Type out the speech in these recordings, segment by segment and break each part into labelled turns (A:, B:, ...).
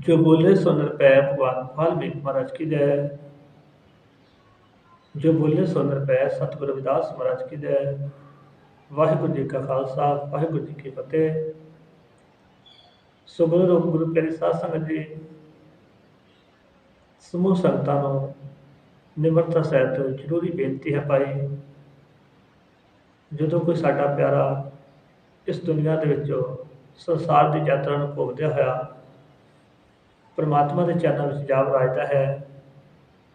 A: ਜੋ ਬੋਲੇ ਸੋ ਨਿਰਭੈ ਭਗਵਾਨ ਵਾਲਮੀਕ ਮਹਾਰਾਜ ਕੀ ਜੈ। ਜੋ ਬੋਲੇ ਸੋ ਨਿਰਭੈ ਸਤਿਗੁਰ ਰਵਿਦਾਸ ਮਹਾਰਾਜ ਕੀ ਜੈ। ਵਾਹਿਗੁਰੂ ਜੀ ਕਾ ਖਾਲਸਾ, ਵਾਹਿਗੁਰੂ ਜੀ ਕੀ ਫਤਿਹ। ਸੋ ਗੁਰੂ ਰੂਪ ਗੁਰੂ ਪਿਆਰੀ ਸਾਧ ਸੰਗਤ ਜੀ, ਸਮੂਹ ਸੰਗਤਾਂ ਨੂੰ ਨਿਮਰਤਾ ਸਹਿਤ ਜ਼ਰੂਰੀ ਬੇਨਤੀ ਹੈ ਭਾਈ, ਜਦੋਂ ਕੋਈ ਸਾਡਾ ਪਿਆਰਾ ਇਸ ਦੁਨੀਆ ਦੇ ਵਿੱਚੋਂ ਸੰਸਾਰ ਦੀ ਯਾਤਰਾ ਨੂੰ ਭੋਗਦਿਆ ਹੋਇਆ ਪਰਮਾਤਮਾ ਦੇ ਚਰਨਾਂ ਵਿੱਚ ਜਾ ਵਰਾਜਦਾ ਹੈ,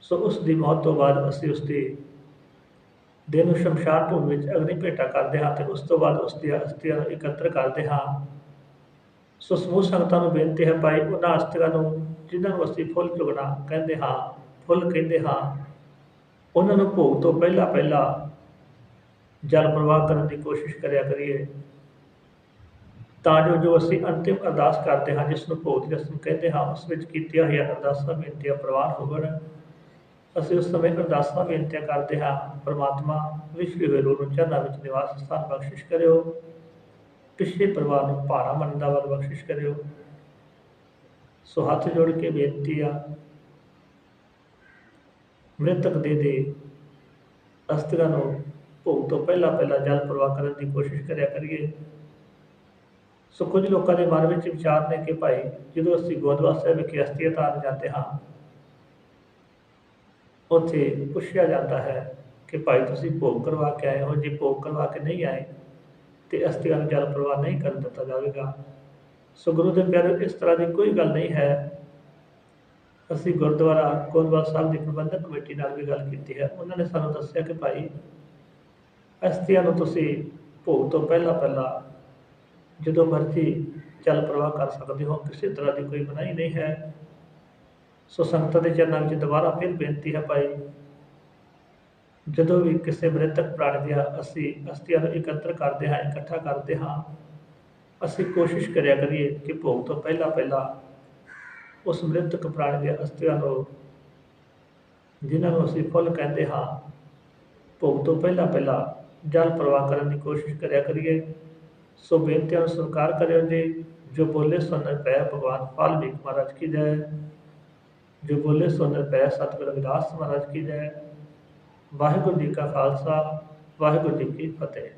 A: ਸੋ ਉਸ ਦੀ ਮੌਤ ਤੋਂ ਬਾਅਦ ਅਸੀਂ ਉਸ ਦੀ ਦੇਹ ਨੂੰ ਸ਼ਮਸ਼ਾਨ ਭੂਮੀ ਵਿੱਚ ਅਗਨੀ ਭੇਟਾ ਕਰਦੇ ਹਾਂ ਤੇ ਉਸ ਤੋਂ ਬਾਅਦ ਉਸ ਦੀਆਂ ਅਸਥੀਆਂ ਨੂੰ ਇਕੱਤਰ ਕਰਦੇ ਹਾਂ। ਸੋ ਸਮੂਹ ਸੰਗਤਾਂ ਨੂੰ ਬੇਨਤੀ ਹੈ ਭਾਈ, ਉਹਨਾਂ ਅਸਥੀਆਂ ਨੂੰ ਜਿਨ੍ਹਾਂ ਨੂੰ ਅਸੀਂ ਫੁੱਲ ਚੁਗਣਾ ਕਹਿੰਦੇ ਹਾਂ, ਫੁੱਲ ਕਹਿੰਦੇ ਹਾਂ, ਉਹਨਾਂ ਨੂੰ ਭੋਗ ਤੋਂ ਪਹਿਲਾਂ ਪਹਿਲਾਂ ਜਲ ਪ੍ਰਵਾਹ ਕਰਨ ਦੀ ਕੋਸ਼ਿਸ਼ ਕਰਿਆ ਕਰੀਏ। ਤਾਂ ਜੋ ਜੋ ਅਸੀਂ ਅੰਤਿਮ ਅਰਦਾਸ ਕਰਦੇ ਹਾਂ ਜਿਸ ਨੂੰ ਭੋਗ ਦੀ ਰਸਮ ਕਹਿੰਦੇ ਹਾਂ, ਉਸ ਵਿੱਚ ਕੀਤੀਆਂ ਹੋਈਆਂ ਅਰਦਾਸਾਂ ਬੇਨਤੀਆਂ ਪ੍ਰਵਾਨ ਹੋਵਣ। ਅਸੀਂ ਉਸ ਸਮੇਂ ਅਰਦਾਸਾਂ ਬੇਨਤੀਆਂ ਕਰਦੇ ਹਾਂ। ਪਰਮਾਤਮਾ, ਵਿਸ਼ਵ ਹੋਏ ਰੂਹ ਨੂੰ ਚਰਨਾਂ ਵਿੱਚ ਨਿਵਾਸ ਸਥਾਨ ਬਖਸ਼ਿਸ਼ ਕਰਿਓ। ਪਿਛਲੇ ਪਰਿਵਾਰ ਨੂੰ ਭਾਣਾ ਮੰਨਣ ਦਾ ਵੱਲ ਬਖਸ਼ਿਸ਼ ਕਰਿਓ। ਸੋ ਹੱਥ ਜੋੜ ਕੇ ਬੇਨਤੀ ਆ, ਮ੍ਰਿਤਕ ਦੇ ਦੇ ਅਸਥਿਰਾਂ ਨੂੰ ਭੋਗ ਤੋਂ ਪਹਿਲਾਂ ਪਹਿਲਾਂ ਜਲ ਪ੍ਰਵਾਹ ਕਰਨ ਦੀ ਕੋਸ਼ਿਸ਼ ਕਰਿਆ ਕਰੀਏ। ਸੋ ਕੁਝ ਲੋਕਾਂ ਦੇ ਮਨ ਵਿੱਚ ਵਿਚਾਰ ਨੇ ਕਿ ਭਾਈ ਜਦੋਂ ਅਸੀਂ ਗੋਦਵਾਰ ਸਾਹਿਬ ਵਿਖੇ ਅਸਥੀਆਂ ਤਾਰਨ ਜਾਂਦੇ ਹਾਂ, ਉੱਥੇ ਪੁੱਛਿਆ ਜਾਂਦਾ ਹੈ ਕਿ ਭਾਈ ਤੁਸੀਂ ਭੋਗ ਕਰਵਾ ਕੇ ਆਏ ਹੋ, ਜੇ ਭੋਗ ਕਰਵਾ ਕੇ ਨਹੀਂ ਆਏ ਤੇ ਅਸਥੀਆਂ ਨੂੰ ਜਲ ਪ੍ਰਵਾਹ ਨਹੀਂ ਕਰਨ ਦਿੱਤਾ ਜਾਵੇਗਾ। ਸੋ ਗੁਰੂ ਦੇ ਪਿਆਰੇ, ਇਸ ਤਰ੍ਹਾਂ ਦੀ ਕੋਈ ਗੱਲ ਨਹੀਂ ਹੈ। ਅਸੀਂ ਗੁਰਦੁਆਰਾ ਕੋਲਵਾਲ ਸਾਹਿਬ ਦੀ ਪ੍ਰਬੰਧਕ ਕਮੇਟੀ ਨਾਲ ਵੀ ਗੱਲ ਕੀਤੀ ਹੈ। ਉਹਨਾਂ ਨੇ ਸਾਨੂੰ ਦੱਸਿਆ ਕਿ ਭਾਈ ਅਸਥੀਆਂ ਨੂੰ ਤੁਸੀਂ ਭੋਗ ਤੋਂ ਪਹਿਲਾਂ ਪਹਿਲਾਂ ਜਦੋਂ ਮਰਜ਼ੀ ਜਲ ਪ੍ਰਵਾਹ ਕਰ ਸਕਦੇ ਹੋ, ਕਿਸੇ ਤਰ੍ਹਾਂ ਦੀ ਕੋਈ ਮਨਾਹੀ ਨਹੀਂ ਹੈ। ਸੋ ਸੰਗਤਾਂ ਦੇ ਚਰਨਾਂ ਵਿੱਚ ਦੁਬਾਰਾ ਫਿਰ ਬੇਨਤੀ ਹੈ ਭਾਈ, ਜਦੋਂ ਵੀ ਕਿਸੇ ਮ੍ਰਿਤਕ ਪ੍ਰਾਣੀ ਦੀਆਂ ਅਸੀਂ ਅਸਥੀਆਂ ਨੂੰ ਇਕੱਤਰ ਕਰਦੇ ਹਾਂ, ਇਕੱਠਾ ਕਰਦੇ ਹਾਂ, ਅਸੀਂ ਕੋਸ਼ਿਸ਼ ਕਰਿਆ ਕਰੀਏ ਕਿ ਭੋਗ ਤੋਂ ਪਹਿਲਾਂ ਪਹਿਲਾਂ ਉਸ ਮ੍ਰਿਤਕ ਪ੍ਰਾਣੀ ਦੀਆਂ ਅਸਥੀਆਂ ਨੂੰ, ਜਿਨ੍ਹਾਂ ਨੂੰ ਅਸੀਂ ਫੁੱਲ ਕਹਿੰਦੇ ਹਾਂ, ਭੋਗ ਤੋਂ ਪਹਿਲਾਂ ਪਹਿਲਾਂ ਜਲ ਪ੍ਰਵਾਹ ਕਰਨ ਦੀ ਕੋਸ਼ਿਸ਼ ਕਰਿਆ ਕਰੀਏ। ਸੋ ਬੇਨਤੀਆਂ ਨੂੰ ਸਵੀਕਾਰ ਕਰਿਓ ਜੀ। ਜੋ ਬੋਲੇ ਸੁਣਨ ਪੈ ਭਗਵਾਨ ਵਾਲਮੀਕ ਮਹਾਰਾਜ ਕੀ ਜੈ। ਜੋ ਬੋਲੇ ਸੁਣਨ ਪੈ ਸਤਿਗੁਰ ਰਵਿਦਾਸ ਮਹਾਰਾਜ ਕੀ ਜੈ। ਵਾਹਿਗੁਰੂ ਜੀ ਕਾ ਖਾਲਸਾ, ਵਾਹਿਗੁਰੂ ਜੀ ਕੀ ਫਤਿਹ।